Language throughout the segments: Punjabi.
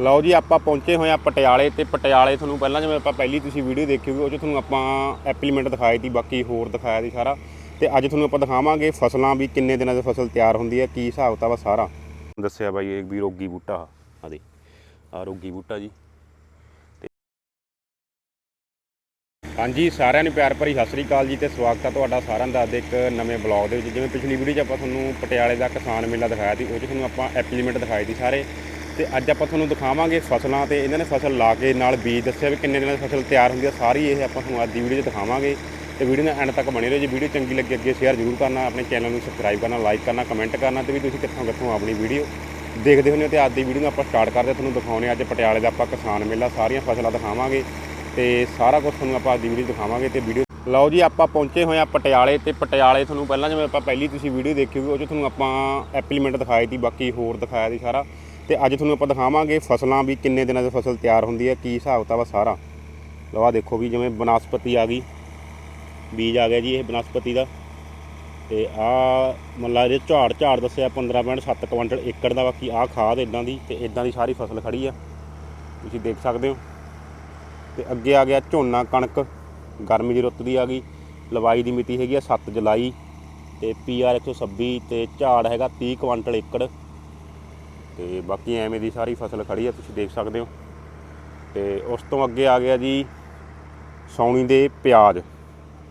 ਲਓ ਜੀ, ਆਪਾਂ ਪਹੁੰਚੇ ਹੋਏ ਆ ਪਟਿਆਲੇ ਤੇ ਪਟਿਆਲੇ ਤੁਹਾਨੂੰ ਪਹਿਲਾਂ ਜਿਵੇਂ ਆਪਾਂ ਪਹਿਲੀ ਤੁਸੀਂ ਵੀਡੀਓ ਦੇਖੀ ਹੋਊਗੀ, ਉਹ 'ਚ ਤੁਹਾਨੂੰ ਆਪਾਂ ਐਪਲੀਮੈਂਟ ਦਿਖਾਈ ਤੀ, ਬਾਕੀ ਹੋਰ ਦਿਖਾਇਆ ਸੀ ਸਾਰਾ। ਤੇ ਅੱਜ ਤੁਹਾਨੂੰ ਆਪਾਂ ਦਿਖਾਵਾਂਗੇ ਫਸਲਾਂ ਵੀ ਕਿੰਨੇ ਦਿਨਾਂ 'ਚ ਫਸਲ ਤਿਆਰ ਹੁੰਦੀ ਹੈ, ਕੀ ਹਿਸਾਬ ਵਾ ਸਾਰਾ। ਦੱਸਿਆ ਬਾਈ ਇਹ ਵੀ ਰੋਗੀ ਬੂਟਾ ਆ ਦੇ ਆ ਰੋਗੀ ਬੂਟਾ ਜੀ। ਹਾਂਜੀ, ਸਾਰਿਆਂ ਨੂੰ ਪਿਆਰ ਭਰੀ ਸਤਿ ਸ੍ਰੀ ਅਕਾਲ ਜੀ ਤੇ ਸਵਾਗਤ ਹੈ ਤੁਹਾਡਾ ਸਾਰਿਆਂ ਦਾ ਅੱਜ ਇੱਕ ਨਵੇਂ ਬਲੌਗ ਦੇ ਵਿੱਚ। ਜਿਵੇਂ ਪਿਛਲੀ ਵੀਡੀਓ 'ਚ ਆਪਾਂ ਤੁਹਾਨੂੰ ਪਟਿਆਲੇ ਦਾ ਕਿਸਾਨ ਮੇਲਾ ਦਿਖਾਇਆ ਸੀ ਉਹ 'ਚ ਤੁਹਾਨੂੰ ਆਪਾਂ ਐਪਲੀਮੈਂਟ ਦਿਖਾਏ ਸੀ ਸਾਰੇ। ਤੇ ਅੱਜ ਆਪਾਂ ਤੁਹਾਨੂੰ ਦਿਖਾਵਾਂਗੇ ਫਸਲਾਂ ਤੇ ਇਹਨਾਂ ਨੇ ਫਸਲ ਲਾ ਕੇ ਨਾਲ ਬੀਜ ਦੱਸਿਆ ਵੀ ਕਿੰਨੇ ਦਿਨਾਂ ਦੀ ਫਸਲ ਤਿਆਰ ਹੁੰਦੀ ਹੈ ਸਾਰੀ ਇਹ ਆਪਾਂ ਤੁਹਾਨੂੰ ਅੱਜ ਦੀ ਵੀਡੀਓ 'ਚ ਦਿਖਾਵਾਂਗੇ ਤੇ ਵੀਡੀਓ ਨੂੰ ਐਂਡ ਤੱਕ ਬਣੇ ਰਹੋ ਜੇ ਵੀਡੀਓ ਚੰਗੀ ਲੱਗੇ ਅੱਗੇ ਸ਼ੇਅਰ ਜ਼ਰੂਰ ਕਰਨਾ, ਆਪਣੇ ਚੈਨਲ ਨੂੰ ਸਬਸਕ੍ਰਾਈਬ ਕਰਨਾ ਲਾਈਕ ਕਰਨਾ ਕਮੈਂਟ ਕਰਨਾ ਤੇ ਵੀ ਤੁਸੀਂ ਕਿੱਥੋਂ ਕਿੱਥੋਂ ਆਪਣੀ ਵੀਡੀਓ ਦੇਖਦੇ ਹੁੰਦੇ ਹੋ ਤੇ ਅੱਜ ਦੀ ਵੀਡੀਓ ਨੂੰ ਆਪਾਂ ਸਟਾਰਟ ਕਰਦੇ ਹਾਂ। ਤੁਹਾਨੂੰ ਦਿਖਾਉਣੇ ਅੱਜ ਪਟਿਆਲੇ ਦਾ ਆਪਾਂ ਕਿਸਾਨ ਮੇਲਾ, ਸਾਰੀਆਂ ਫਸਲਾਂ ਦਿਖਾਵਾਂਗੇ ਤੇ ਸਾਰਾ ਕੁਝ ਤੁਹਾਨੂੰ ਆਪਾਂ ਅੱਜ ਦੀ ਵੀਡੀਓ ਦਿਖਾਵਾਂਗੇ ਤੇ ਵੀਡੀਓ ਲਓ ਜੀ, ਆਪਾਂ ਪਹੁੰਚੇ ਹੋਏ ਆ ਪਟਿਆਲੇ ਤੇ। ਪਟਿਆਲੇ ਤੁਹਾਨੂੰ ਪਹਿਲਾਂ ਜਿਵੇਂ ਆਪਾਂ ਪਹਿਲੀ ਤੁਸੀਂ ਵੀਡੀਓ ਦੇਖੀ ਹੋਊਗੀ, ਉਹ 'ਚ ਤੁਹਾਨੂੰ ਆਪਾਂ ਐਪਲੀਮੈਂਟ ਦਿਖਾਏ ਸੀ ਬਾਕੀ ਹੋਰ ਦਿਖਾਇਆ ਸੀ ਸਾਰਾ। ਤੇ ਅੱਜ ਤੁਹਾਨੂੰ ਆਪਾਂ ਦਿਖਾਵਾਂਗੇ ਫਸਲਾਂ ਵੀ ਕਿੰਨੇ ਦਿਨਾਂ 'ਚ ਫਸਲ ਤਿਆਰ ਹੁੰਦੀ ਹੈ, ਕੀ ਹਿਸਾਬ ਕਿਤਾਬ ਆ ਸਾਰਾ। ਲਓ ਆਹ ਦੇਖੋ ਵੀ ਜਿਵੇਂ ਬਨਸਪਤੀ ਆ ਗਈ। ਬੀਜ ਆ ਗਿਆ ਜੀ ਇਹ ਬਨਸਪਤੀ ਦਾ। ਤੇ ਆ ਮੱਲਾ ਇਹਦੇ ਝਾੜ ਝਾੜ ਦੱਸਿਆ 15.7 ਕੁਇੰਟਲ ਏਕੜ ਦਾ, ਬਾਕੀ ਆ ਖਾਦ ਇਦਾਂ ਦੀ ਤੇ ਇਦਾਂ ਦੀ ਸਾਰੀ ਫਸਲ ਖੜੀ ਆ। ਤੁਸੀਂ ਦੇਖ ਸਕਦੇ ਹੋ। ਤੇ ਅੱਗੇ ਆ ਗਿਆ ਝੋਨਾ ਕਣਕ। ਗਰਮੀ ਦੀ ਰੁੱਤ ਦੀ ਆ ਗਈ। ਲਵਾਈ ਦੀ ਮਿਤੀ ਹੈਗੀ ਆ 7 ਜੁਲਾਈ ਤੇ ਪੀਆਰ 126 ਤੇ ਝਾੜ ਹੈਗਾ 30 ਕੁਇੰਟਲ ਏਕੜ। ਤੇ ਬਾਕੀ ਐਵੇਂ ਦੀ ਸਾਰੀ ਫਸਲ ਖੜੀ ਆ, ਤੁਸੀਂ ਦੇਖ ਸਕਦੇ ਹੋ। ਤੇ ਉਸ ਤੋਂ ਅੱਗੇ ਆ ਗਿਆ ਜੀ ਸੌਣੀ ਦੇ ਪਿਆਜ਼,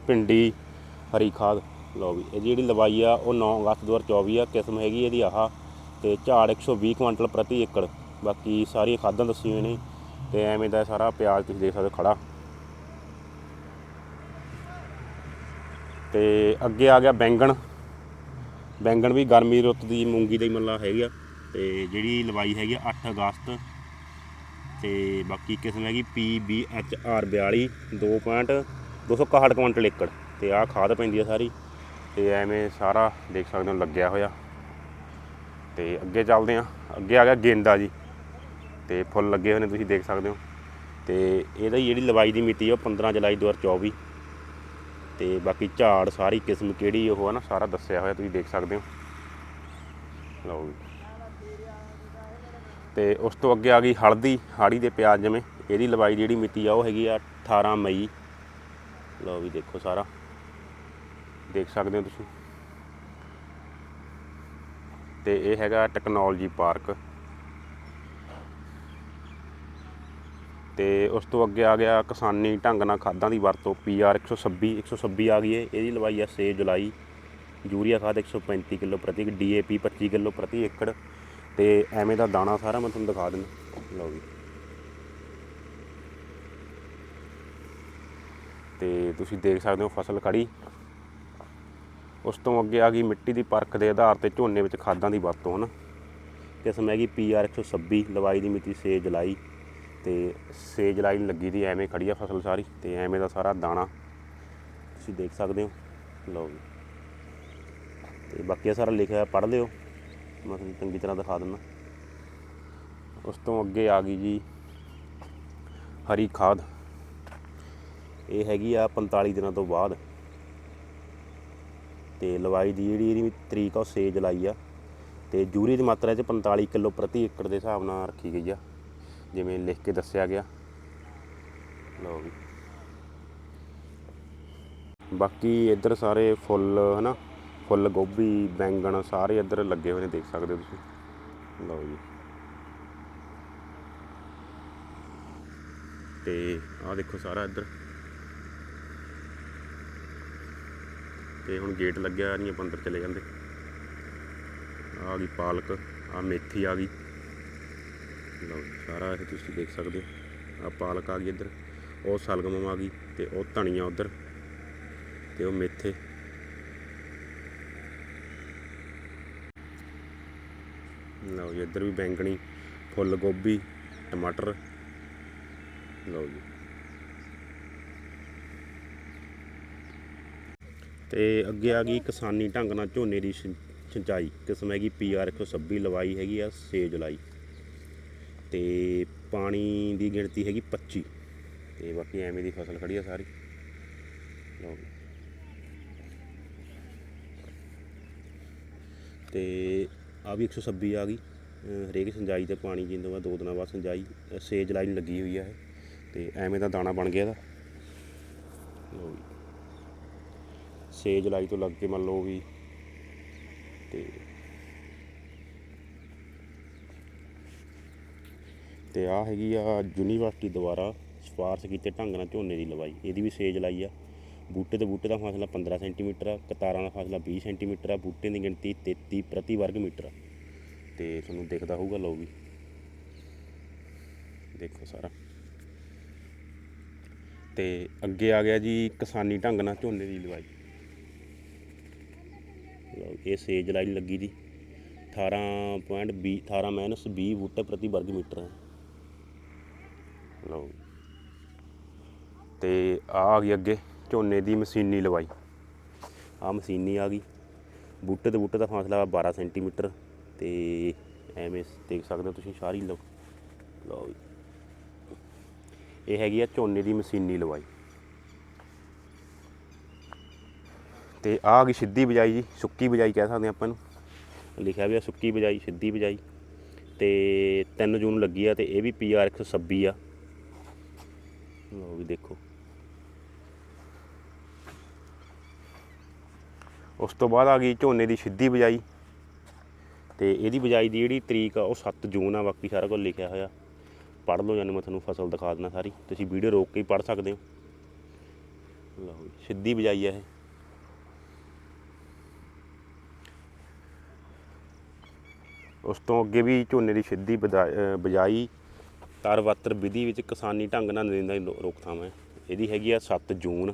ਭਿੰਡੀ, ਹਰੀ ਖਾਦ। ਲਓ ਵੀ, ਇਹ ਜਿਹੜੀ ਲਵਾਈ ਆ, ਉਹ 9 ਅਗਸਤ 2024 ਆ, ਕਿਸਮ ਹੈਗੀ ਇਹਦੀ ਆਹ। ਤੇ ਝਾੜ 120 ਕੁਇੰਟਲ ਪ੍ਰਤੀ ਏਕੜ। ਬਾਕੀ ਸਾਰੀਆਂ ਖਾਦਾਂ ਦੱਸੀਆਂ ਨੇ ਤੇ ਐਵੇਂ ਦਾ ਸਾਰਾ ਪਿਆਜ਼ ਤੁਸੀਂ ਦੇਖ ਸਕਦੇ ਹੋ ਖੜਾ। ਤੇ ਅੱਗੇ ਆ ਗਿਆ ਬੈਂਗਣ। ਬੈਂਗਣ ਵੀ ਗਰਮੀ ਰੁੱਤ ਦੀ ਮੂੰਗੀ ਦਾ ਹੀ ਮੱਲਾ ਹੈਗਾ ਤੇ ਜਿਹੜੀ ਲਵਾਈ ਹੈਗੀ ਆ 8 ਅਗਸਤ। ਤੇ ਬਾਕੀ ਕਿਸਮ ਹੈਗੀ PBHR 42 2.261 ਕੁਇੰਟਲ ਏਕੜ। ਤੇ ਆਹ ਖਾਦ ਪੈਂਦੀ ਆ ਸਾਰੀ। ਤੇ ਐਵੇਂ ਸਾਰਾ ਦੇਖ ਸਕਦੇ ਹੋ ਲੱਗਿਆ ਹੋਇਆ। ਤੇ ਅੱਗੇ ਚੱਲਦੇ ਆ। ਅੱਗੇ ਆ ਗਿਆ ਗੇਂਦਾ ਜੀ। ਤੇ ਫੁੱਲ ਲੱਗੇ ਹੋਏ ਨੇ, ਤੁਸੀਂ ਦੇਖ ਸਕਦੇ ਹੋ। ਤੇ ਇਹਦਾ ਹੀ ਜਿਹੜੀ ਲਵਾਈ ਦੀ ਮਿਤੀ ਆ, ਉਹ 15 ਜੁਲਾਈ 2024 ਤੇ ਬਾਕੀ ਝਾੜ ਸਾਰੀ ਕਿਸਮ ਕਿਹੜੀ ਉਹ ਹੈ ਨਾ, ਸਾਰਾ ਦੱਸਿਆ ਹੋਇਆ, ਤੁਸੀਂ ਦੇਖ ਸਕਦੇ ਹੋ। ਲਓ ਜੀ। ਤੇ ਉਸ ਤੋਂ ਅੱਗੇ ਆ ਗਈ ਹਲਦੀ, ਹਾੜੀ ਦੇ ਪਿਆਜ਼ ਜਿਵੇਂ। ਇਹਦੀ ਲਵਾਈ ਜਿਹੜੀ ਮਿਤੀ ਆ, ਉਹ ਹੈਗੀ ਆ 18 ਮਈ। ਲਓ ਵੀ ਦੇਖੋ ਸਾਰਾ। ਦੇਖ ਸਕਦੇ ਹੋ ਤੁਸੀਂ। ਤੇ ਇਹ ਹੈਗਾ ਟੈਕਨੋਲੋਜੀ ਪਾਰਕ। ਤੇ ਉਸ ਤੋਂ ਅੱਗੇ ਆ ਗਿਆ ਕਿਸਾਨੀ ਢੰਗ ਨਾਲ ਖਾਦਾਂ ਦੀ ਵਰਤੋਂ ਪੀਆਰ 126 126 ਆ ਗਈ ਹੈ ਇਹਦੀ ਲਵਾਈ ਆ 6 ਜੁਲਾਈ। ਯੂਰੀਆ ਖਾਦ 135 ਕਿਲੋ ਪ੍ਰਤੀ, ਡੀਏਪੀ 25 ਕਿਲੋ ਪ੍ਰਤੀ ਏਕੜ। ਤੇ ਐਵੇਂ ਦਾ ਦਾਣਾ ਸਾਰਾ ਮੈਂ ਤੁਹਾਨੂੰ ਦਿਖਾ ਦਿੰਦਾ। ਲਓ ਵੀ ਤੇ ਤੁਸੀਂ ਦੇਖ ਸਕਦੇ ਹੋ ਫਸਲ ਖੜੀ ਉਸ ਤੋਂ ਅੱਗੇ ਆ ਗਈ ਮਿੱਟੀ ਦੀ ਪਰਖ ਦੇ ਆਧਾਰ ਤੇ ਝੋਨੇ ਵਿੱਚ ਖਾਦਾਂ ਦੀ ਵਰਤੋਂ, ਹਨ। ਕਿਸਮ ਹੈਗੀ ਪੀਆਰ 126 ਲਵਾਈ ਦੀ ਮਿਤੀ 6 ਜੁਲਾਈ। ਤੇ 6 ਜੁਲਾਈ ਲੱਗੀ ਦੀ ਐਵੇਂ ਖੜੀ ਆ ਫਸਲ ਸਾਰੀ ਤੇ ਐਵੇਂ ਦਾ ਸਾਰਾ ਦਾਣਾ ਤੁਸੀਂ ਦੇਖ ਸਕਦੇ ਹੋ। ਲਓ ਜੀ। ਤੇ ਬਾਕੀ ਇਹ ਸਾਰਾ ਲਿਖਿਆ ਪੜ੍ਹ ਲਿਓ। ਮੈਂ ਤੁਹਾਨੂੰ ਚੰਗੀ ਤਰ੍ਹਾਂ ਦਿਖਾ ਦਿੰਦਾ। ਉਸ ਤੋਂ ਅੱਗੇ ਆ ਗਈ ਜੀ ਹਰੀ ਖਾਦ। ਇਹ ਹੈਗੀ ਆ 45 ਦਿਨਾਂ ਤੋਂ ਬਾਅਦ। ਤੇ ਲਵਾਈ ਦੀ ਜਿਹੜੀ ਇਹਦੀ ਤਰੀਕ ਆ ਉਹ 6 ਜੁਲਾਈ ਆ। ਤੇ ਜੂਰੀ ਦੀ ਮਾਤਰਾ ਚ 45 ਕਿਲੋ ਪ੍ਰਤੀ ਏਕੜ ਦੇ ਹਿਸਾਬ ਨਾਲ ਰੱਖੀ ਗਈ ਆ। ਜਿਵੇਂ ਲਿਖ ਕੇ ਦੱਸਿਆ ਗਿਆ। ਲਓ ਵੀ। ਬਾਕੀ ਇੱਧਰ ਸਾਰੇ ਫੁੱਲ, ਹਨਾ? ਫੁੱਲ, ਗੋਭੀ, ਬੈਂਗਣ ਸਾਰੇ ਇੱਧਰ ਲੱਗੇ ਹੋਏ ਨੇ, ਦੇਖ ਸਕਦੇ ਹੋ ਤੁਸੀਂ। ਲਓ ਜੀ। ਤੇ ਆਹ ਦੇਖੋ ਸਾਰਾ ਇੱਧਰ। ਤੇ ਹੁਣ ਗੇਟ ਲੱਗਿਆ, ਨਹੀਂ ਆਪਾਂ ਅੰਦਰ ਚਲੇ ਜਾਂਦੇ। ਆ ਗਈ ਪਾਲਕ ਆ ਮੇਥੀ ਆ ਗਈ। ਲਓ ਜੀ, ਸਾਰਾ ਇਹ ਤੁਸੀਂ ਦੇਖ ਸਕਦੇ ਹੋ। ਆ ਪਾਲਕ ਆ ਗਈ ਇੱਧਰ ਉਹ ਸਲਗਮ ਆ ਗਈ ਤੇ ਉਹ ਧਨੀਆ ਉੱਧਰ ਤੇ ਉਹ ਮੇਥੇ। ਲਓ ਜੀ ਇੱਧਰ ਵੀ ਬੈਂਗਣੀ ਫੁੱਲ ਗੋਭੀ ਟਮਾਟਰ। ਲਓ ਜੀ। ਤੇ ਅੱਗੇ ਆ ਗਈ ਕਿਸਾਨੀ ਢੰਗ ਨਾਲ ਝੋਨੇ ਦੀ ਸਿੰ- ਸਿੰਚਾਈ। ਕਿਸਮ ਹੈਗੀ ਪੀਆਰ 126 ਲਵਾਈ ਹੈਗੀ ਆ 6 ਜੁਲਾਈ। ਤੇ ਪਾਣੀ ਦੀ ਗਿਣਤੀ ਹੈਗੀ 25 ਤੇ ਬਾਕੀ ਐਵੇਂ ਦੀ ਫਸਲ ਖੜੀ ਆ ਸਾਰੀ। ਲਓ ਜੀ। ਤੇ ਆ ਵੀ 126 ਆ ਗਈ। ਹਰੇਕ ਸਿੰਜਾਈ ਤੇ ਪਾਣੀ ਜਿੰਦੋਂ ਬਾਅਦ ਦੋ ਦਿਨਾਂ ਬਾਅਦ ਸਿੰਜਾਈ ਅ, ਜੁਲਾਈ ਨੂੰ ਲੱਗੀ ਹੋਈ ਆ ਇਹ। ਤੇ ਐਵੇਂ ਦਾ ਦਾਣਾ ਬਣ ਗਿਆ ਇਹਦਾ। ਲਓ ਜੀ। ਸੇਜ ਤੋਂ ਲੱਗ ਕੇ ਮੰਨ ਲਓ ਵੀ ਤੇ ਤੇ ਆ ਹੈਗੀ ਆ ਯੂਨੀਵਰਸਿਟੀ ਦੁਆਰਾ ਸਿਫਾਰਸ਼ ਕੀਤੇ ਢੰਗ ਨਾਲ ਝੋਨੇ ਦੀ ਲਵਾਈ। ਇਹਦੀ ਵੀ ਸੇਜ ਲਾਈ ਆ। ਬੂਟੇ ਤੇ ਬੂਟੇ ਦਾ ਫਾਸਲਾ 15 ਸੈਂਟੀਮੀਟਰ ਆ, ਕਤਾਰਾਂ ਦਾ ਫਾਸਲਾ 20 ਸੈਂਟੀਮੀਟਰ ਆ ਬੂਟੇ ਦੀ ਗਿਣਤੀ 33 ਪ੍ਰਤੀ ਵਰਗ ਮੀਟਰ ਆ। ਤੇ ਤੁਹਾਨੂੰ ਦਿਖਦਾ ਹੋਊਗਾ ਲਓ ਵੀ। ਦੇਖੋ ਸਾਰਾ। ਤੇ ਅੱਗੇ ਆ ਗਿਆ ਜੀ ਕਿਸਾਨੀ ਢੰਗ ਨਾਲ ਝੋਨੇ ਦੀ ਲਵਾਈ। ਲਓ, ਇਹ ਸੇਜ ਲਾਈਨ ਲੱਗੀ ਦੀ 18.20 18 ਮਾਈਨਸ 20 ਬੂਟੇ ਪ੍ਰਤੀ ਵਰਗ ਮੀਟਰ ਹੈ ਲਓ ਤੇ ਆ ਆ ਗਈ ਅੱਗੇ, ਝੋਨੇ ਦੀ ਮਸ਼ੀਨੀ ਲਵਾਈ। ਆ ਮਸ਼ੀਨੀ ਆ ਗਈ। ਬੂਟੇ ਤੇ ਬੂਟੇ ਦਾ ਫਾਸਲਾ 12 ਸੈਂਟੀਮੀਟਰ ਤੇ ਐਵੇਂ ਦੇਖ ਸਕਦੇ ਹੋ ਤੁਸੀਂ ਸਾਰੀ ਲਓ। ਲਓ ਜੀ। ਇਹ ਹੈਗੀ ਆ ਝੋਨੇ ਦੀ ਮਸ਼ੀਨੀ ਲਵਾਈ। ਤੇ ਆ ਗਈ ਸਿੱਧੀ ਬਜਾਈ ਜੀ, ਸੁੱਕੀ ਬਜਾਈ ਕਹਿ ਸਕਦੇ ਹਾਂ ਆਪਾਂ ਇਹਨੂੰ। ਲਿਖਿਆ ਵੀ ਆ ਸੁੱਕੀ ਬਜਾਈ, ਸਿੱਧੀ ਬਜਾਈ। ਤੇ 3 ਜੂਨ ਲੱਗੀ ਆ ਤੇ ਇਹ ਵੀ ਪੀਆਰ 126 ਆ। ਲਓ ਵੀ ਦੇਖੋ। ਉਸ ਤੋਂ ਬਾਅਦ ਆ ਗਈ ਝੋਨੇ ਦੀ ਸਿੱਧੀ ਬਜਾਈ। ਤੇ ਇਹਦੀ ਬਜਾਈ ਦੀ ਜਿਹੜੀ ਤਰੀਕ ਆ ਉਹ 7 ਜੂਨ ਆ ਬਾਕੀ ਸਾਰਾ ਕੁਝ ਲਿਖਿਆ ਹੋਇਆ। ਪੜ੍ਹ ਲਓ ਜਾਨੂੰ ਮੈਂ ਤੁਹਾਨੂੰ ਫਸਲ ਦਿਖਾ ਦਿੰਦਾ ਸਾਰੀ। ਤੁਸੀਂ ਵੀਡੀਓ ਰੋਕ ਕੇ ਹੀ ਪੜ੍ਹ ਸਕਦੇ ਹੋ। ਲਓ ਜੀ, ਸਿੱਧੀ ਬਜਾਈ ਆ ਇਹ। ਉਸ ਤੋਂ ਅੱਗੇ ਵੀ ਝੋਨੇ ਦੀ ਸਿੱਧੀ ਬਦਾ- ਅ, ਬਜਾਈ ਤਰਵੱਤਰ ਵਿਧੀ ਵਿੱਚ ਕਿਸਾਨੀ ਢੰਗ ਨਾਲ ਨਰਿੰਦਾ ਦੀ ਰੋਕਥਾਮ ਹੈ। ਇਹਦੀ ਹੈਗੀ ਆ 7 ਜੂਨ।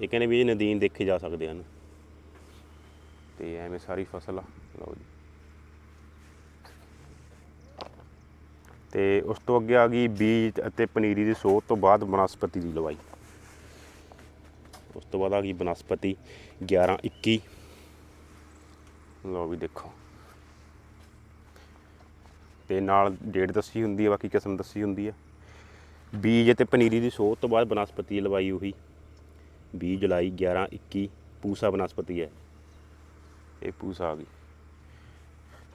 ਇਹ ਕਹਿੰਦੇ ਵੀ ਇਹ ਨਦੀਨ ਦੇਖੇ ਜਾ ਸਕਦੇ ਹਨ। ਤੇ ਐਵੇਂ ਸਾਰੀ ਫਸਲ ਆ। ਲਓ ਜੀ। ਤੇ ਉਸ ਤੋਂ ਅੱਗੇ ਆ ਗਈ ਬੀਜ ਅਤੇ ਪਨੀਰੀ ਦੀ ਸੋਧ ਤੋਂ ਬਾਅਦ ਬਨਸਪਤੀ ਦੀ ਲਵਾਈ। ਉਸ ਤੋਂ ਬਾਅਦ ਆ ਗਈ ਬਨਸਪਤੀ 11 21 ਲਓ ਵੀ ਦੇਖੋ। ਤੇ ਨਾਲ ਡੇਟ ਦੱਸੀ ਹੁੰਦੀ ਹੈ ਬਾਕੀ ਕਿਸਮ ਦੱਸੀ ਹੁੰਦੀ ਹੈ ਬੀਜ ਅਤੇ ਪਨੀਰੀ ਦੀ ਸੋਧ ਤੋਂ ਬਾਅਦ ਬਨਸਪਤੀ ਲਵਾਈ ਉਹੀ। 20 ਜੁਲਾਈ 11 21 ਪੂਸਾ ਬਨਸਪਤੀ ਹੈ। ਇਹ ਪੂਸਾ ਆ ਗਈ।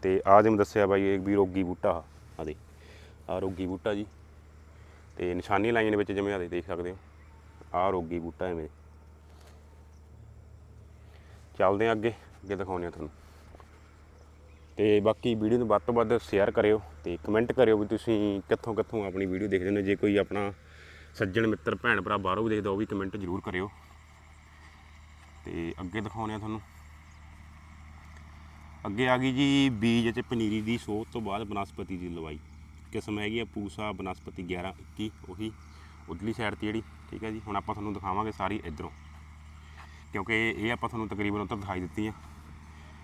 ਤੇ ਆ ਜਿਵੇਂ ਦੱਸਿਆ ਬਾਈ, ਇਹ ਵੀ ਰੋਗੀ ਬੂਟਾ ਆ ਦੇ ਆ ਰੋਗੀ ਬੂਟਾ ਜੀ। ਤੇ ਨਿਸ਼ਾਨੀ ਲਾਈਨ ਦੇ ਵਿੱਚ ਜਿਵੇਂ ਆ ਦੇ ਦੇਖ ਸਕਦੇ ਹੋ। ਆ ਰੋਗੀ ਬੂਟਾ ਐਵੇਂ। ਚੱਲਦੇ ਹਾਂ ਅੱਗੇ ਅੱਗੇ ਦਿਖਾਉਂਦੇ ਹਾਂ ਤੁਹਾਨੂੰ। ਤੇ ਬਾਕੀ ਵੀਡੀਓ ਨੂੰ ਵੱਧ ਤੋਂ ਵੱਧ ਸ਼ੇਅਰ ਕਰਿਓ ਤੇ ਕਮੈਂਟ ਕਰਿਓ ਵੀ ਤੁਸੀਂ ਕਿੱਥੋਂ ਕਿੱਥੋਂ ਆਪਣੀ ਵੀਡੀਓ ਦੇਖਦੇ ਹੋ ਜੇ ਕੋਈ ਆਪਣਾ ਸੱਜਣ, ਮਿੱਤਰ, ਭੈਣ, ਭਰਾ ਬਾਹਰੋਂ ਵੀ ਦੇਖਦਾ, ਉਹ ਵੀ ਕਮੈਂਟ ਜ਼ਰੂਰ ਕਰਿਓ। ਤੇ ਅੱਗੇ ਦਿਖਾਉਣੇ ਆ ਤੁਹਾਨੂੰ। ਅੱਗੇ ਆ ਗਈ ਜੀ ਬੀਜ ਅਤੇ ਪਨੀਰੀ ਦੀ ਸੋਧ ਤੋਂ ਬਾਅਦ ਬਨਸਪਤੀ ਦੀ ਲਵਾਈ। ਕਿਸਮ ਹੈਗੀ ਆ ਪੂਸਾ, ਬਨਸਪਤੀ 11 21 ਉਹੀ ਉਧਰਲੀ ਸਾਈਡ ਤੇ ਜਿਹੜੀ, ਠੀਕ ਹੈ ਜੀ? ਹੁਣ ਆਪਾਂ ਤੁਹਾਨੂੰ ਦਿਖਾਵਾਂਗੇ ਸਾਰੀ ਇਧਰੋਂ। ਕਿਉਂਕਿ ਇਹ ਆਪਾਂ ਤੁਹਾਨੂੰ ਤਕਰੀਬਨ ਉੱਧਰ ਦਿਖਾਈ ਦਿੱਤੀ ਆ।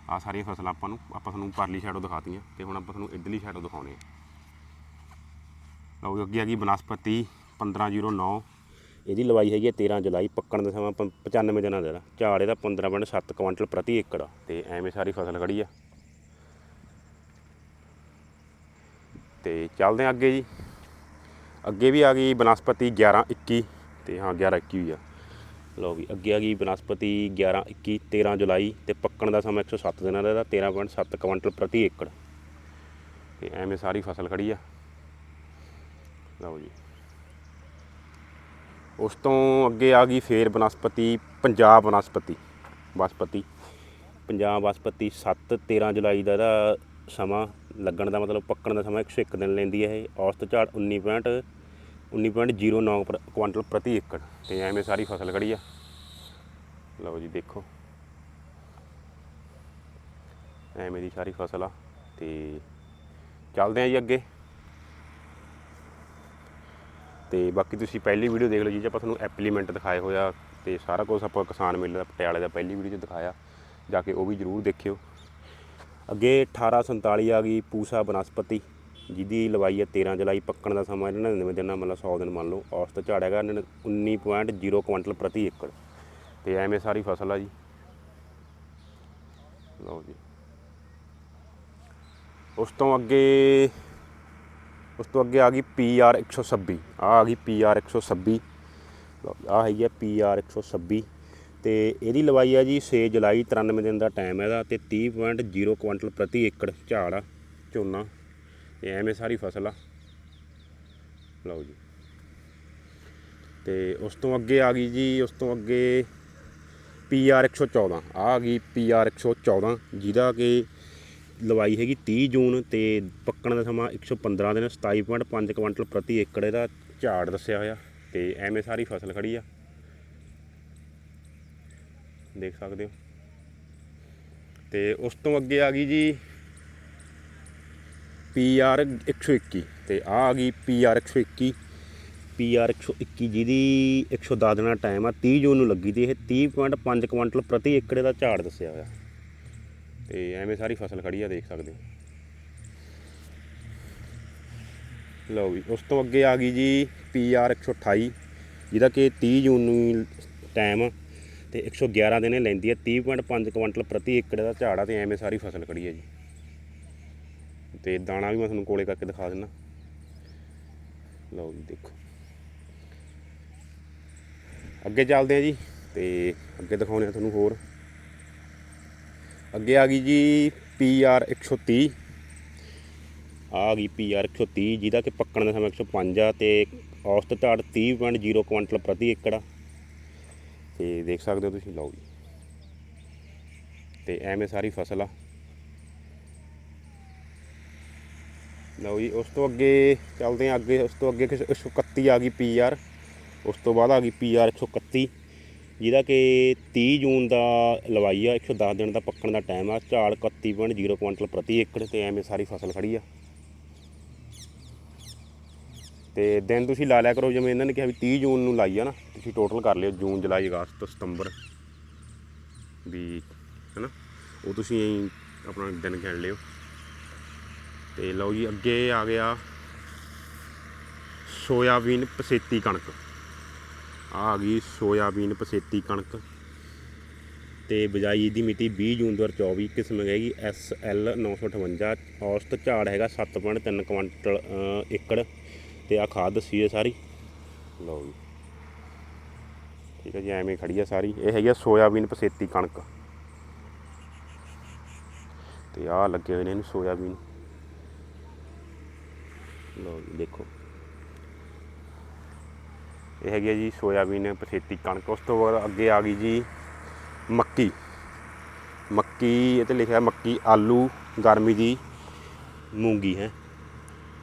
ਸਾਰੀਆਂ ਫਸਲਾਂ ਆਪਾਂ ਨੂੰ ਆਪਾਂ ਤੁਹਾਨੂੰ ਪਰਲੀ ਸਾਈਡੋਂ ਦਿਖਾਤੀਆਂ ਤੇ ਹੁਣ ਆਪਾਂ ਤੁਹਾਨੂੰ ਇਧਰਲੀ ਸਾਈਡੋਂ ਦਿਖਾਉਣੇ ਆ। ਲਓ ਅੱਗੇ ਆ ਗਈ ਬਨਸਪਤੀ 1509 ਇਹਦੀ ਲਵਾਈ ਹੈਗੀ ਹੈ 13 ਜੁਲਾਈ, ਪੱਕਣ ਦਾ ਸਮਾਂ ਪੰ- 95 ਦਿਨਾਂ ਦਾ ਇਹਦਾ। ਝਾੜ ਇਹਦਾ 15.7 ਕੁਇੰਟਲ ਪ੍ਰਤੀ ਏਕੜ ਆ ਤੇ ਐਵੇਂ ਸਾਰੀ ਫਸਲ ਖੜੀ ਆ। ਤੇ ਚੱਲਦੇ ਆ ਅੱਗੇ ਜੀ। ਅੱਗੇ ਵੀ ਆ ਗਈ ਬਨਸਪਤੀ 11 21 ਤੇ ਹਾਂ 11 21 ਆ। ਲਓ ਵੀ, ਅੱਗੇ ਆ ਗਈ ਬਨਸਪਤੀ 11 21 13 ਜੁਲਾਈ ਤੇ ਪੱਕਣ ਦਾ ਸਮਾਂ 107 ਦਿਨਾਂ ਦਾ ਇਹਦਾ 13.7 ਕੁਇੰਟਲ ਪ੍ਰਤੀ ਏਕੜ। ਤੇ ਐਵੇਂ ਸਾਰੀ ਫਸਲ ਖੜੀ ਆ। ਲਓ ਜੀ। ਉਸ ਤੋਂ ਅੱਗੇ ਆ ਗਈ ਫੇਰ ਬਨਸਪਤੀ ਪੰਜਾਬ ਬਨਸਪਤੀ ਬਸਪਤੀ ਪੰਜਾਬ ਬਸਪਤੀ 7 13 ਜੁਲਾਈ ਦਾ ਇਹਦਾ ਸਮਾਂ ਲੱਗਣ ਦਾ ਮਤਲਬ ਪੱਕਣ ਦਾ ਸਮਾਂ 101 ਦਿਨ ਲੈਂਦੀ ਹੈ ਇਹ। ਔਸਤ ਝਾੜ 19 ਪੁਆਇੰਟ 19.09 ਪ੍ਰ- ਕੁਆਂਟਲ ਪ੍ਰਤੀ ਏਕੜ ਤੇ ਐਵੇਂ ਸਾਰੀ ਫਸਲ ਖੜੀ ਆ। ਲਓ ਜੀ, ਦੇਖੋ। ਐਵੇਂ ਦੀ ਸਾਰੀ ਫਸਲ ਆ ਤੇ ਚੱਲਦੇ ਆ ਜੀ ਅੱਗੇ। ਤੇ ਬਾਕੀ ਤੁਸੀਂ ਪਹਿਲੀ ਵੀਡੀਓ ਦੇਖ ਲਓ ਜੀ, ਜੇ ਆਪਾਂ ਤੁਹਾਨੂੰ ਐਪਲੀਮੈਂਟ ਦਿਖਾਏ ਹੋਇਆ ਤੇ ਸਾਰਾ ਕੁਝ ਆਪਾਂ ਕਿਸਾਨ ਮੇਲੇ ਦਾ ਪਟਿਆਲੇ ਦਾ ਪਹਿਲੀ ਵੀਡੀਓ 'ਚ ਦਿਖਾਇਆ, ਜਾ ਕੇ ਉਹ ਵੀ ਜ਼ਰੂਰ ਦੇਖਿਓ। ਅੱਗੇ 1847 ਆ ਗਈ ਪੂਸਾ ਬਨਸਪਤੀ। ਜਿਹਦੀ ਲਵਾਈ ਹੈ 13 ਜੁਲਾਈ, ਪੱਕਣ ਦਾ ਸਮਾਂ 99 ਦਿਨਾਂ ਮਤਲਬ 100 ਦਿਨ ਮੰਨ ਲਓ। ਔਸਤ ਝਾੜ ਹੈਗਾ 19.0 ਕੁਇੰਟਲ ਪ੍ਰਤੀ ਏਕੜ। ਤੇ ਐਵੇਂ ਸਾਰੀ ਫਸਲ ਆ ਜੀ। ਲਓ ਜੀ। ਉਸ ਤੋਂ ਅੱਗੇ, ਉਸ ਤੋਂ ਅੱਗੇ ਆ ਗਈ PR 126 ਆ ਆ ਗਈ PR 126 ਆ ਹੈਗੀ ਹੈ PR 126 ਤੇ ਇਹਦੀ ਲਵਾਈ ਆ ਜੀ 6 ਜੁਲਾਈ 93 ਦਿਨ ਦਾ ਟਾਈਮ ਹੈ ਇਹਦਾ। ਤੇ 30.0 ਕੁਇੰਟਲ ਪ੍ਰਤੀ ਏਕੜ ਝਾੜ ਆ, ਝੋਨਾ। ਤੇ ਐਵੇਂ ਸਾਰੀ ਫਸਲ ਆ। ਲਓ ਜੀ। ਤੇ ਉਸ ਤੋਂ ਅੱਗੇ ਆ ਗਈ ਜੀ, ਉਸ ਤੋਂ ਅੱਗੇ PR 114 ਆ ਆ ਗਈ PR 114 ਜਿਹਦਾ ਕਿ ਲਵਾਈ ਹੈਗੀ 30 ਜੂਨ ਤੇ ਪੱਕਣ ਦਾ ਸਮਾਂ 115 ਦਿਨ 27.5 ਕੁਇੰਟਲ ਪ੍ਰਤੀ ਏਕੜ ਇਹਦਾ ਝਾੜ ਦੱਸਿਆ ਹੋਇਆ। ਤੇ ਐਵੇਂ ਸਾਰੀ ਫਸਲ ਖੜੀ ਆ। ਦੇਖ ਸਕਦੇ ਹੋ। ਤੇ ਉਸ ਤੋਂ ਅੱਗੇ ਆ ਗਈ ਜੀ PR 121 ਤੇ ਆ ਆ ਗਈ PR 121 PR 121 ਜਿਹਦੀ 110 ਦਿਨਾਂ ਟਾਈਮ ਆ 30 ਜੂਨ ਨੂੰ ਲੱਗੀ ਤੇ ਇਹ 30.5 ਕੁਇੰਟਲ ਪ੍ਰਤੀ ਏਕੜ ਦਾ ਝਾੜ ਦੱਸਿਆ ਹੋਇਆ। ਤੇ ਐਵੇਂ ਸਾਰੀ ਫਸਲ ਖੜੀ ਆ, ਦੇਖ ਸਕਦੇ ਹੋ। ਲਓ ਵੀ, ਉਸ ਤੋਂ ਅੱਗੇ ਆ ਗਈ ਜੀ PR 128 ਜਿਹਦਾ ਕਿ 30 ਜੂਨ ਨੂੰ ਟਾਈਮ ਆ, ਤੇ 111 ਦਿਨ ਇਹ ਲੈਂਦੀ ਹੈ 30.5 ਕੁਇੰਟਲ ਪ੍ਰਤੀ ਏਕੜ ਦਾ ਝਾੜ ਆ, ਤੇ ਐਵੇਂ ਸਾਰੀ ਫਸਲ ਖੜੀ ਹੈ ਜੀ। ਤੇ ਦਾਣਾ ਵੀ ਮੈਂ ਤੁਹਾਨੂੰ ਕੋਲੇ ਕਰਕੇ ਦਿਖਾ ਦਿੰਦਾ। ਲਓ ਜੀ, ਦੇਖੋ। ਅੱਗੇ ਚੱਲਦੇ ਆ ਜੀ ਤੇ ਅੱਗੇ ਦਿਖਾਉਂਦੇ ਆ ਤੁਹਾਨੂੰ ਹੋਰ। ਅੱਗੇ ਆ ਗਈ ਜੀ PR 130 ਆ ਗਈ PR 130 ਜਿਹਦਾ ਕਿ ਪੱਕਣ ਦਾ ਸਮਾਂ 105 ਆ ਤੇ ਔਸਤ ਝਾੜ 30.0 ਕੁਇੰਟਲ ਪ੍ਰਤੀ ਏਕੜ ਆ। ਤੇ ਦੇਖ ਸਕਦੇ ਹੋ ਤੁਸੀਂ, ਲਓ ਜੀ। ਤੇ ਐਵੇਂ ਸਾਰੀ ਫਸਲ ਆ। ਲਓ ਜੀ, ਉਸ ਤੋਂ ਅੱਗੇ ਚੱਲਦੇ ਆ ਅੱਗੇ, ਉਸ ਤੋਂ ਅੱਗੇ ਕਿਸ- 131 ਆ ਗਈ PR, ਉਸ ਤੋਂ ਬਾਅਦ ਆ ਗਈ PR 131 ਜਿਹਦਾ ਕਿ 30 ਜੂਨ ਦਾ ਲਵਾਈ ਆ 110 ਦਿਨ ਦਾ ਪੱਕਣ ਦਾ ਟਾਈਮ ਆ, ਝਾੜ 31.0 ਕੁਇੰਟਲ ਪ੍ਰਤੀ ਏਕੜ ਤੇ ਐਵੇਂ ਸਾਰੀ ਫਸਲ ਖੜੀ ਆ। ਤੇ ਦਿਨ ਤੁਸੀਂ ਲਾ ਲਿਆ ਕਰੋ, ਜਿਵੇਂ ਇਹਨਾਂ ਨੇ ਕਿਹਾ ਵੀ 30 ਜੂਨ ਨੂੰ ਲਾਈ ਆ ਨਾ, ਤੁਸੀਂ ਟੋਟਲ ਕਰ ਲਿਓ, ਜੂਨ, ਜੁਲਾਈ, ਅਗਸਤ, ਸਤੰਬਰ, ਵੀ, ਹੈਨਾ? ਉਹ ਤੁਸੀਂ ਆਪਣਾ ਦਿਨ ਗਿਣ ਲਿਓ। ਤੇ ਲਓ ਜੀ ਅੱਗੇ ਆ ਗਿਆ ਸੋਇਆਬੀਨ ਪਸੇਤੀ ਕਣਕ। ਆਹ ਆ ਗਈ ਸੋਇਆਬੀਨ ਪਸੇਤੀ ਕਣਕ। ਤੇ ਬਿਜਾਈ ਦੀ ਮਿਤੀ 20 ਜੂਨ 2024 ਕਿਸਮ ਹੈਗੀ SL 958 ਔਸਤ ਝਾੜ ਹੈਗਾ 7.3 ਕੁਇੰਟਲ ਅ, ਏਕੜ। ਤੇ ਆ ਖਾਦ ਦੱਸੀ ਹੈ ਸਾਰੀ। ਲਓ ਜੀ। ਠੀਕ ਹੈ ਜੀ ਐਵੇਂ ਖੜੀ ਆ ਸਾਰੀ। ਇਹ ਹੈਗੀ ਆ ਸੋਇਆਬੀਨ ਪਸੇਤੀ ਕਣਕ। ਤੇ ਆ ਲੱਗੇ ਹੋਏ ਨੇ ਇਹਨੂੰ ਸੋਇਆਬੀਨ। ਲਓ ਜੀ, ਦੇਖੋ। ਇਹ ਹੈਗੀ ਹੈ ਜੀ ਸੋਇਆਬੀਨ, ਪਸੇਤੀ ਕਣਕ। ਉਸ ਤੋਂ ਬਾਅਦ ਅੱਗੇ ਆ ਗਈ ਜੀ ਮੱਕੀ। ਮੱਕੀ, ਇਹ ਤੇ ਲਿਖਿਆ ਮੱਕੀ, ਆਲੂ, ਗਰਮੀ ਦੀ ਮੂੰਗੀ, ਹੈ।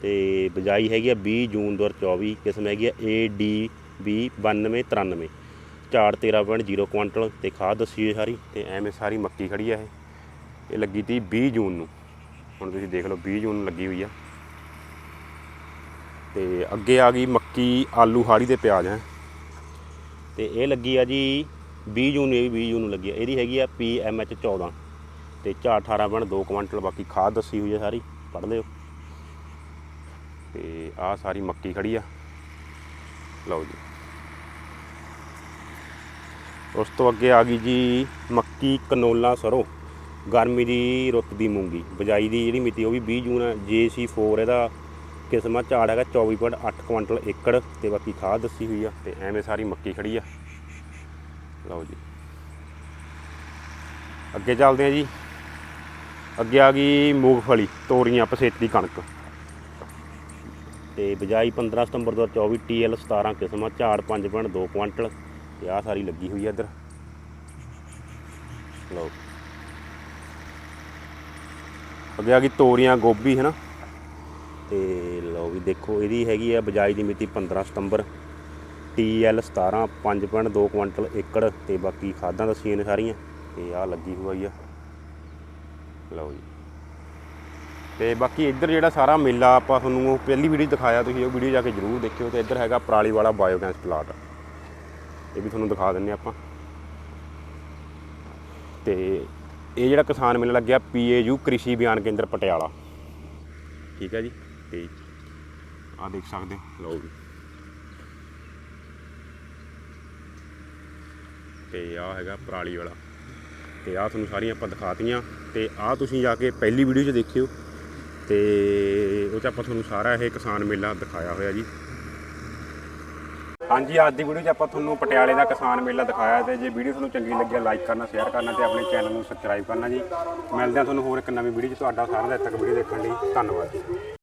ਤੇ ਬਜਾਈ ਹੈਗੀ ਆ 20 ਜੂਨ 2024 ਕਿਸਮ ਹੈਗੀ ਆ ADB 9293 ਝਾੜ 13.0 ਕੁਇੰਟਲ ਤੇ ਖਾਦ, ਦੱਸੀ ਹੈ ਸਾਰੀ, ਤੇ ਐਵੇਂ ਸਾਰੀ ਮੱਕੀ ਖੜੀ ਆ ਇਹ। ਇਹ ਲੱਗੀ ਤੀ 20 ਜੂਨ ਨੂੰ। ਹੁਣ ਤੁਸੀਂ ਦੇਖ ਲਓ 20 ਜੂਨ ਨੂੰ ਲੱਗੀ ਹੋਈ ਆ। ਤੇ ਅੱਗੇ ਆ ਗਈ ਮੱਕੀ, ਆਲੂ, ਹਾੜੀ ਤੇ ਪਿਆਜ਼ ਹੈ। ਤੇ ਇਹ ਲੱਗੀ ਆ ਜੀ 20 ਜੂਨ ਨੂੰ, ਇਹ ਵੀ 20 ਜੂਨ ਨੂੰ ਲੱਗੀ ਆ। ਇਹਦੀ ਹੈਗੀ ਆ PMH 14 ਤੇ ਝਾੜ 18.2 ਕੁਇੰਟਲ ਬਾਕੀ ਖਾਦ ਦੱਸੀ ਹੋਈ ਹੈ ਸਾਰੀ, ਪੜ੍ਹ ਲਿਓ। ਤੇ ਆਹ ਸਾਰੀ ਮੱਕੀ ਖੜੀ ਆ। ਲਓ ਜੀ। ਉਸ ਤੋਂ ਅੱਗੇ ਆ ਗਈ ਜੀ ਮੱਕੀ ਕਨੋਲਾ ਸਰੋਂ। ਗਰਮੀ ਦੀ ਰੁੱਤ ਦੀ ਮੂੰਗੀ। ਬਜਾਈ ਦੀ ਜਿਹੜੀ ਮਿਤੀ ਉਹ ਵੀ 20 ਜੂਨ ਹੈ JC4 ਇਹਦਾ ਕਿਸਮਾਂ ਝਾੜ ਹੈਗਾ 24.8 ਕੁਇੰਟਲ ਏਕੜ ਤੇ ਬਾਕੀ ਖਾਦ ਦੱਸੀ ਹੋਈ ਆ ਤੇ ਐਵੇਂ ਸਾਰੀ ਮੱਕੀ ਖੜੀ ਆ। ਲਓ ਜੀ। ਅੱਗੇ ਚੱਲਦੇ ਆ ਜੀ। ਅੱਗੇ ਆ ਗਈ ਮੂੰਗਫਲੀ, ਤੋਰੀਆਂ, ਪਸੇਤੀ ਕਣਕ। ਤੇ ਬਜਾਈ 15 ਸਤੰਬਰ 2024 TL 17 ਕਿਸਮ ਆ ਝਾੜ 5.2 ਕੁਇੰਟਲ ਤੇ ਆ ਸਾਰੀ ਲੱਗੀ ਹੋਈ ਆ ਇੱਧਰ। ਲਓ। ਅੱਗੇ ਆ ਗਈ ਤੋਰੀਆਂ, ਗੋਭੀ, ਹੈ ਨਾ? ਦੇਖੋ, ਇਹਦੀ ਹੈਗੀ ਆ ਬਜਾਈ ਦੀ ਮਿਤੀ 15 ਸਤੰਬਰ TL 17 5.2 ਕੁਇੰਟਲ ਏਕੜ ਤੇ ਬਾਕੀ ਖਾਦਾਂ ਦੱਸੀਆਂ ਨੇ ਸਾਰੀਆਂ, ਤੇ ਆ ਲੱਗੀ ਹੋਈ ਆ। ਲਓ ਜੀ। ਤੇ ਬਾਕੀ ਇੱਧਰ ਜਿਹੜਾ ਸਾਰਾ ਮੇਲਾ ਆਪਾਂ ਤੁਹਾਨੂੰ ਪਹਿਲੀ ਵੀਡੀਓ ਦਿਖਾਇਆ, ਤੁਸੀਂ ਉਹ ਵੀਡੀਓ ਜਾ ਕੇ ਜਰੂਰ ਦੇਖਿਓ, ਤੇ ਇੱਧਰ ਹੈਗਾ ਪਰਾਲੀ ਵਾਲਾ ਬਾਇਓਗੈਸ ਪਲਾਂਟ ਇਹ ਵੀ ਤੁਹਾਨੂੰ ਦਿਖਾ ਦਿੰਨੇ ਆਪਾਂ। ਤੇ ਇਹ ਜਿਹੜਾ ਕਿਸਾਨ ਮੇਲਾ ਲੱਗਿਆ ਪੀਏਯੂ ਕ੍ਰਿਸ਼ੀ ਬਿਆਨ ਕੇਂਦਰ, ਪਟਿਆਲਾ। ਠੀਕ ਹੈ ਜੀ? ਤੇ ਆ ਦੇਖ ਸਕਦੇ। ਹੋ ਲਓ ਜੀ। ਤੇ ਆ ਹੈਗਾ ਪਰਾਲੀ ਵਾਲਾ। ਤੇ ਆ ਤੁਹਾਨੂੰ ਸਾਰੀਆਂ ਆਪਾਂ ਦਿਖਾਤੀਆਂ। ਤੇ ਆ ਤੁਸੀਂ ਜਾ ਕੇ ਪਹਿਲੀ ਵੀਡੀਓ 'ਚ ਦੇਖਿਓ। ਤੇ ਉਹ 'ਚ ਆਪਾਂ ਤੁਹਾਨੂੰ ਸਾਰਾ ਇਹ ਕਿਸਾਨ ਮੇਲਾ ਦਿਖਾਇਆ ਹੋਇਆ ਜੀ। ਹਾਂਜੀ, ਅੱਜ ਦੀ ਵੀਡੀਓ 'ਚ ਆਪਾਂ ਤੁਹਾਨੂੰ ਪਟਿਆਲੇ ਦਾ ਕਿਸਾਨ ਮੇਲਾ ਦਿਖਾਇਆ ਤੇ ਜੇ ਵੀਡੀਓ ਤੁਹਾਨੂੰ ਚੰਗੀ ਲੱਗੀ ਲਾਈਕ ਕਰਨਾ ਸ਼ੇਅਰ ਕਰਨਾ ਤੇ ਆਪਣੇ ਚੈਨਲ ਨੂੰ ਸਬਸਕ੍ਰਾਈਬ ਕਰਨਾ ਜੀ। ਮਿਲਦੇ ਹਾਂ ਤੁਹਾਨੂੰ ਹੋਰ ਇੱਕ ਨਵੀਂ ਵੀਡੀਓ 'ਚ। ਤੁਹਾਡਾ ਸਾਰਿਆਂ ਦਾ ਇੱਥੇ ਤੱਕ ਵੀਡੀਓ ਦੇਖਣ ਲਈ ਧੰਨਵਾਦ ਜੀ।